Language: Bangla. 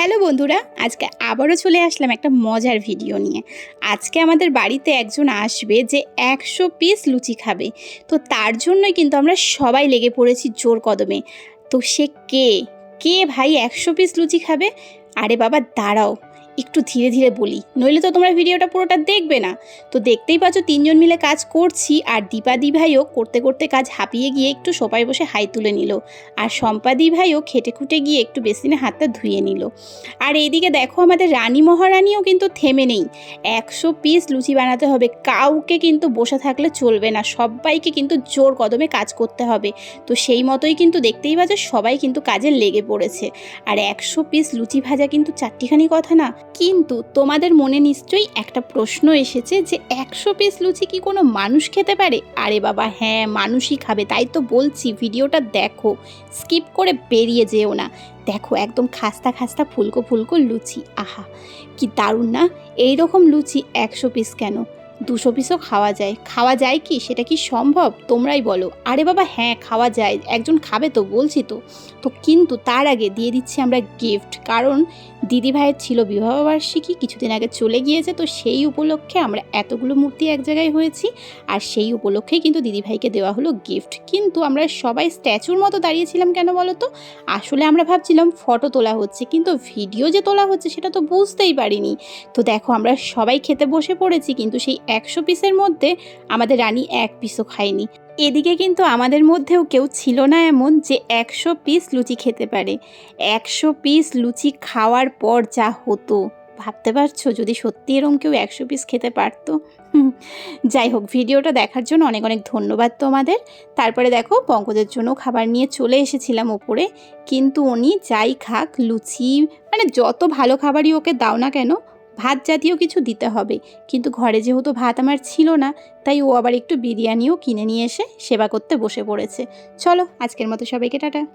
হ্যালো বন্ধুরা, আজকে আবারও চলে আসলাম একটা মজার ভিডিও নিয়ে। আজকে আমাদের বাড়িতে একজন আসবে যে একশো পিস লুচি খাবে। তো তার জন্যই কিন্তু আমরা সবাই লেগে পড়েছি জোর কদমে। তো সে কে? কে ভাই একশো পিস লুচি খাবে? আরে বাবা, দাঁড়াও। একটু ধীরে ধীরে বলি। নইলে তো তোমরা ভিডিওটা পুরোটা দেখবে না। তো দেখতেই পাচ্ছ তিনজন মিলে কাজ করছি আর দীপাদি ভাইও করতে করতে কাজ হাঁপিয়ে গিয়ে একটু সোপায় বসে হাই তুলে নিল। আর সম্পাদি ভাইও খেটে খুঁটে গিয়ে একটু বেসিনে হাতটা ধুয়ে নিল। আর এইদিকে দেখো আমাদের রানী মহারানীও কিন্তু থেমে নেই। একশো পিস লুচি বানাতে হবে। কাউকে কিন্তু বসে থাকলে চলবে না। সবাইকে কিন্তু জোর কদমে কাজ করতে হবে। তো সেই মতোই কিন্তু দেখতেই পাচ্ছ সবাই কিন্তু কাজে লেগে পড়েছে। আর একশো পিস লুচি ভাজা কিন্তু চারটিখানি কথা না। কিন্তু তোমাদের মনে নিশ্চয়ই একটা প্রশ্ন এসেছে যে একশো পিস লুচি কি কোনো মানুষ খেতে পারে? আরে বাবা হ্যাঁ মানুষই খাবে, তাই তো বলছি, ভিডিওটা দেখো, স্কিপ করে বেরিয়ে যেও না। দেখো, একদম খাস্তা খাস্তা ফুলকো ফুলকো লুচি, আহা, কি দারুণ না? এই রকম লুচি একশো পিস কেন? দুশো পিসও খাওয়া যায়। খাওয়া যায় কি? সেটা কি সম্ভব? তোমরাই বলো। আরে বাবা হ্যাঁ খাওয়া যায়, একজন খাবে তো, বলছি তো। তো কিন্তু তার আগে দিয়ে দিচ্ছি আমরা গিফট কারণ দিদি ভাইয়ের ছিল বিবাহবার্ষিকী কিছুদিন আগে চলে গিয়েছে, তো সেই উপলক্ষে আমরা এতগুলো মূর্তি এক জায়গায় হয়েছি আর সেই উপলক্ষেই কিন্তু দিদিভাইকে দেওয়া হলো গিফট কিন্তু আমরা সবাই স্ট্যাচুর মতো দাঁড়িয়েছিলাম কেন বলো তো আসলে আমরা ভাবছিলাম ফটো তোলা হচ্ছে, কিন্তু ভিডিও যে তোলা হচ্ছে সেটা তো বুঝতেই পারিনি। তো দেখো, আমরা সবাই খেতে বসে পড়েছি, কিন্তু সেই একশো পিসের মধ্যে আমাদের রানী এক পিসও খায়নি। এদিকে কিন্তু আমাদের মধ্যেও কেউ ছিল না এমন যে একশো পিস লুচি খেতে পারে। একশো পিস লুচি খাওয়ার পর যা হতো। ভাবতে পারছ? যদি সত্যি এরম কেউ একশো পিস খেতে পারতো? যাই হোক, ভিডিওটা দেখার জন্য অনেক অনেক ধন্যবাদ তোমাদের। তারপরে দেখো, পঙ্কজের জন্য খাবার নিয়ে চলে এসেছিলাম ওপরে। কিন্তু উনি যাই খাক, লুচি মানে যত ভালো খাবারই ওকে দাও না কেন ভাত জাতীয় কিছু দিতে হবে। কিন্তু ঘরে যেহেতু ভাত আমার ছিল না, তাই ও আবার একটু বিরিয়ানিও কিনে নিয়ে এসে সেবা করতে বসে পড়েছে। চলো, আজকের মতো সবাইকে টাটা।